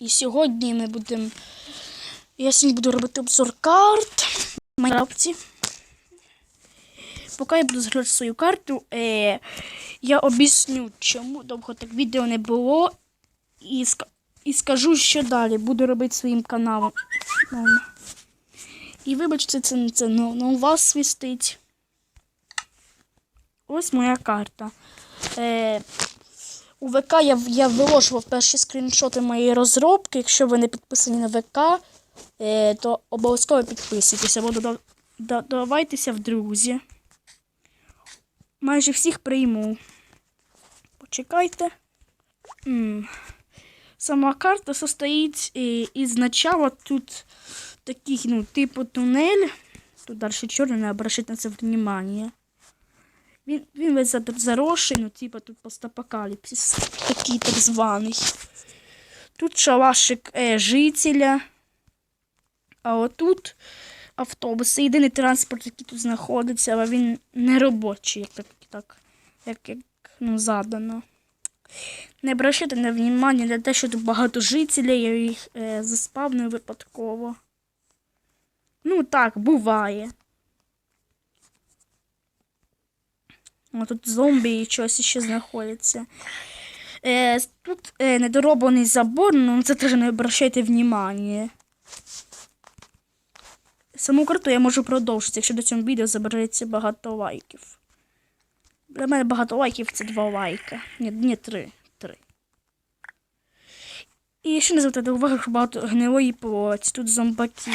І сьогодні ми будемо. Я сьогодні буду робити обзор карт Майнкрафті. Поки я буду зграти свою карту, е, я об'ясню, чому довго так відео не було. І, ска- і скажу, що далі буду робити своїм каналом. І вибачте, це не це, ну, ну вас свістить. Ось моя карта. Е, у ВК я, я виложував перші скріншоти моєї розробки. Якщо ви не підписані на ВК, е, то обов'язково підписуйтесь або дода- додавайтеся в друзі. Майже всіх прийму. Почекайте. М. Сама карта состоїть е, із начала тут таких, ну, типу тунель. Тут далі чорний, не обращайте на це внимание. Він, він весь зар- заросший, ну, типу тут постапокаліпсис. Такий так званий. Тут шалашик е, жителя. А отут автобус. Єдиний транспорт, який тут знаходиться, але він не робочий, як так, так як, як ну, задано. Не обращайте на внимання на те, що тут багато жителів, я їх е, заспавнив випадково. Ну так, буває. О, тут зомбі і щось ще знаходяться. Е, тут е, недороблений забор, ну це теж не обращайте внимання. Саму карту я можу продовжити, якщо до цього відео забереться багато лайків. Для мене багато лайків це два лайки. Ні, ні, три. Три. І ще не звертайте увагу, що багато гнилої плоті. Тут зомбаки.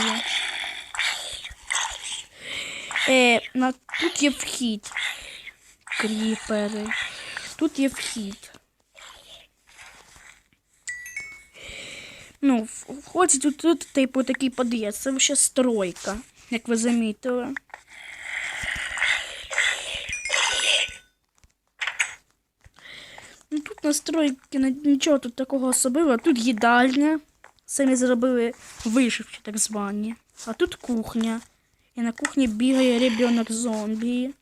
Е, на, тут є вхід. Кріпери. Тут є вхід. Ну, входить тут, тут типу такий під'їзд. Це ще стройка, як ви замітили. Ну, тут настройки нічого тут такого особливого. Тут їдальня. Самі зробили вишивки, так звані. А тут кухня. І на кухні бігає ребенок зомбі.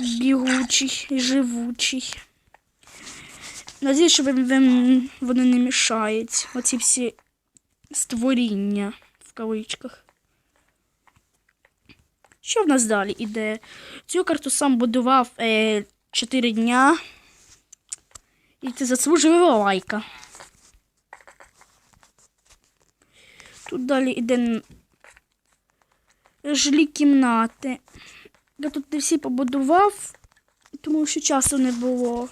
Бігучий живучий. Надіюсь, що вам вони не мішають. Оці всі створіння в кавичках. Що в нас далі іде? Цю карту сам будував е, 4 дня. І це заслужує лайка. Тут далі іде н- жилі кімнати. Я тут не всі побудував, тому що часу не було.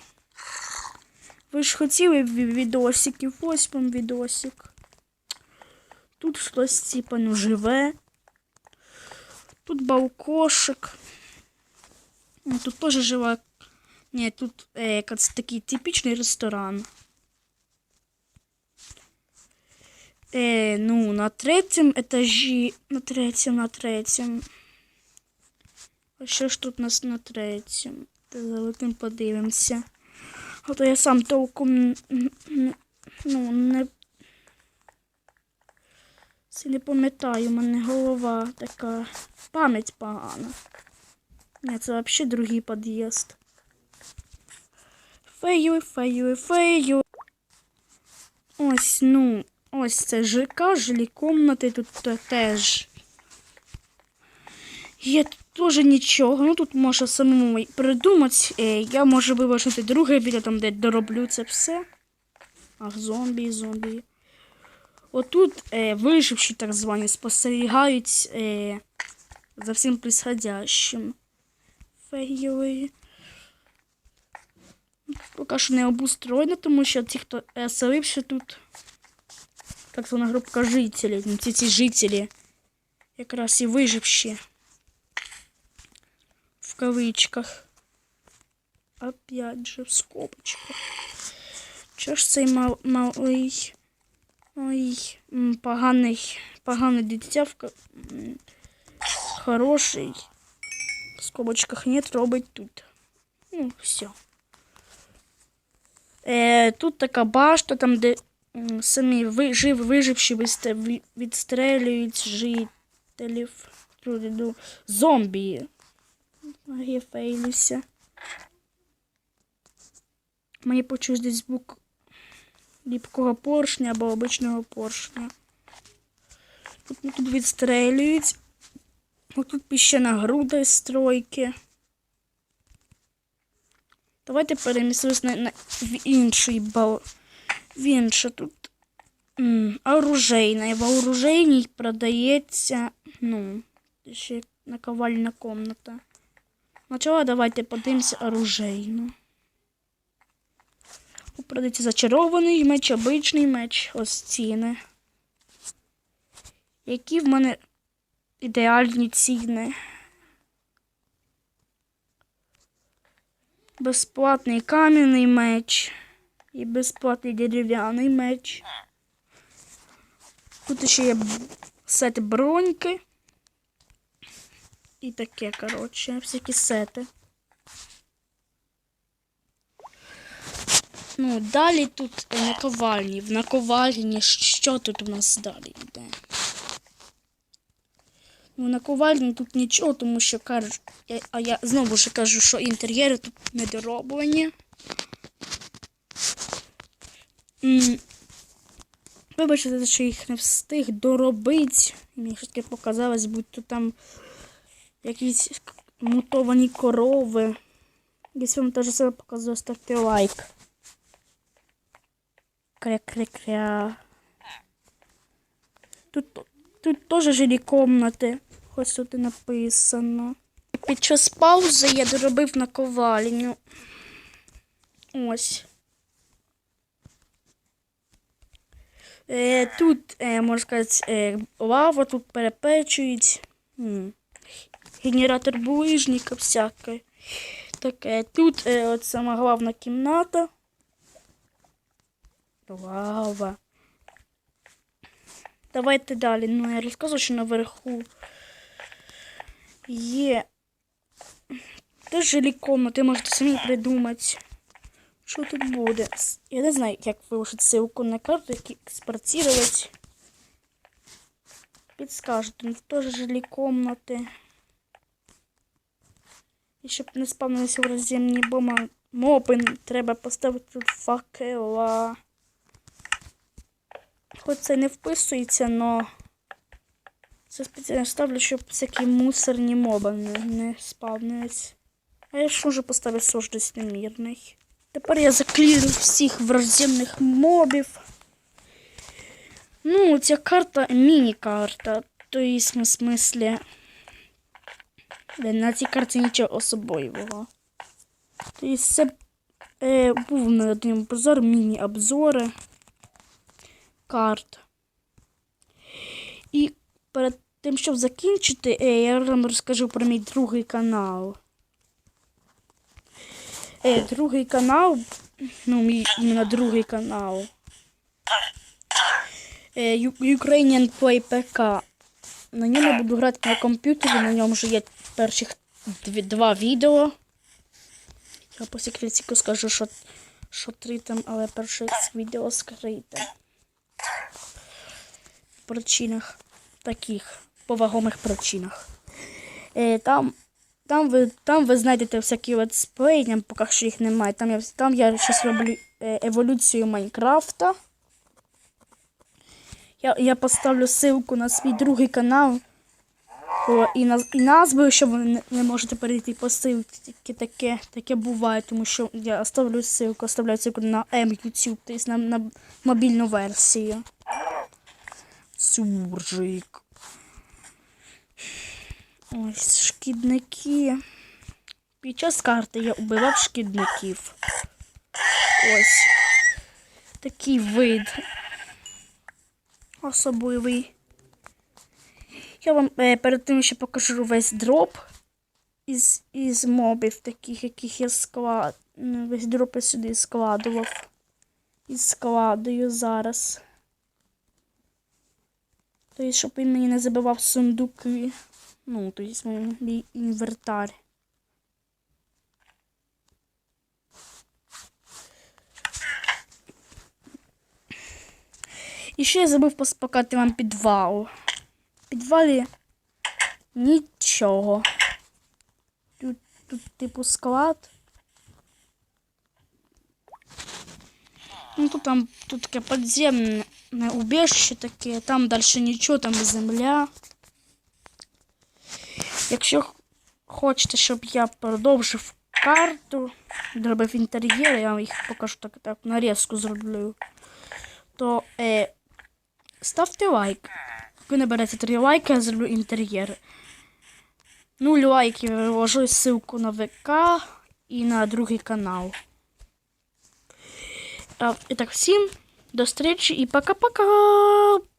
Ви ж хотіли ві- відосиків, ось вам відосик. Тут щось типа ну живе. Тут балкошик. Тут теж жива. Ні, тут е, якийсь такий типічний ресторан. Е, ну, на третьому етажі. На третьому, на третьому. А що ж тут у нас на третьому? Залетим подивимося. А то я сам толком ну, не. Не пам'ятаю, у мене голова така. Пам'ять погана. Ні, це взагалі другий під'їзд. Фею, фею, фею. Ось, ну, ось це ЖК, жилі комнати тут теж. Є тут теж нічого. Ну тут можна самому придумати. Е, я можу виложити друге відео, там де дороблю це все. Ах, зомбі, зомбі. Отут е, виживші так звані спостерігають е, за всім происходящим. Фейли. Поки що не обустроєно, тому що ті, хто е, селився тут, так звана групка жителів, ну, ці, ці жителі, якраз і виживші. Кавичках. Опять же, в скобочках. Чого ж цей мал, малий. Ой, поганий, поганий дитя в хороший. В скобочках нет, робить тут. Ну, все. Е, тут така башта, там, де самі вижив, виживші відстрелюють жителів. Зомбі. Я фейлюся. Мені почусь десь звук ліпкого поршня або обичного поршня. Тут, тут відстрелюють. Ось тут піщана груда із стройки. Давайте перемістимось на, на в інший бал. В інше тут оружейна. В оружейній продається, ну, ще наковальна комната. Спочатку давайте подивимося оружейну. Продається зачарований меч, обичний меч, ось ціни. Які в мене ідеальні ціни. Безплатний кам'яний меч і безплатний дерев'яний меч. Тут ще є сет броньки. І таке, коротше, всякі сети. Ну, далі тут наковальні. В наковальні що тут у нас далі йде? Ну, наковальні тут нічого, тому що кажуть, а я знову ж кажу, що інтер'єри тут недороблені. Вибачте, що їх не встиг доробити. Мені щось таке показалось, будь-то там якісь мутовані корови. Якщо вам теж себе показує, ставте лайк. Кря-кря-кря. Тут, тут теж жилі комнати. Ось тут і написано. Під час паузи я доробив наковальню. Ось. Е, тут, е, можна сказати, е, лава тут перепечують. Генератор булыжника всяке. Таке. Тут е, от сама головна кімната. Лава. Давайте далі. Ну, я розказую, що наверху є. Теж жилі комнати, можете самі придумати. Що тут буде? Я не знаю, як виложити ссылку на карту, як експортувати. Підскажете, ну теж жилі комнати. І щоб не спавнилися враземні бома моби, треба поставити тут факела. Хоч це не вписується, но це спеціально ставлю, щоб всякі мусорні моби не, не спавнились. А я ж можу поставити сождесь немірний. Тепер я заклірую всіх враждебних мобів. Ну, ця карта міні-карта. То є в смислі. На цій карті нічого особливого. Тобто це е, був на один обзор, міні-обзори карт. І перед тим, щоб закінчити, е, я вам розкажу про мій другий канал. Е, другий канал, ну, мій іменно другий канал. Е, Ukrainian Play PK. На ньому буду грати на комп'ютері, на ньому вже є перших дві, два відео. Я по секретику скажу, що, що три там, але перше відео скрите. Причинах таких, по вагомих причинах. Е, там, там, ви, там ви знайдете всякі летсплеї, там поки що їх немає. Там я, там я щось роблю е, еволюцію Майнкрафта. Я, я поставлю ссылку на свій другий канал. О, і, наз, і назву, щоб ви не, не можете перейти по ссылці. Таке, таке, таке буває, тому що я оставлю ссылку, оставляю ссылку на M-YouTube, тобто на, на мобільну версію. Суржик. Ось шкідники. Під час карти я убивав шкідників. Ось. Такий вид. Особливий. Я вам е, перед тим ще покажу весь дроп із, із мобів, таких, яких я склад. ну, Весь дроп я сюди складував. І складую зараз. Тобто, щоб він мені не забивав сундуки. Ну, тобто мій інвентар. І ще я забув пос- показати вам підвал. Підвалі нічого. Тут, тут типу склад. Ну тут там тут таке підземне убіжище таке, там далі нічого, там земля. Якщо хочете, щоб я продовжив карту, зробив інтер'єр, я вам їх покажу так, так нарізку зроблю, то е, ставте лайк. Ви наберете 3 лайки, я зроблю інтер'єр. Нуль лайків я вивожу ссылку на ВК і на другий канал. А, І так, всім до зустрічі і пока-пока!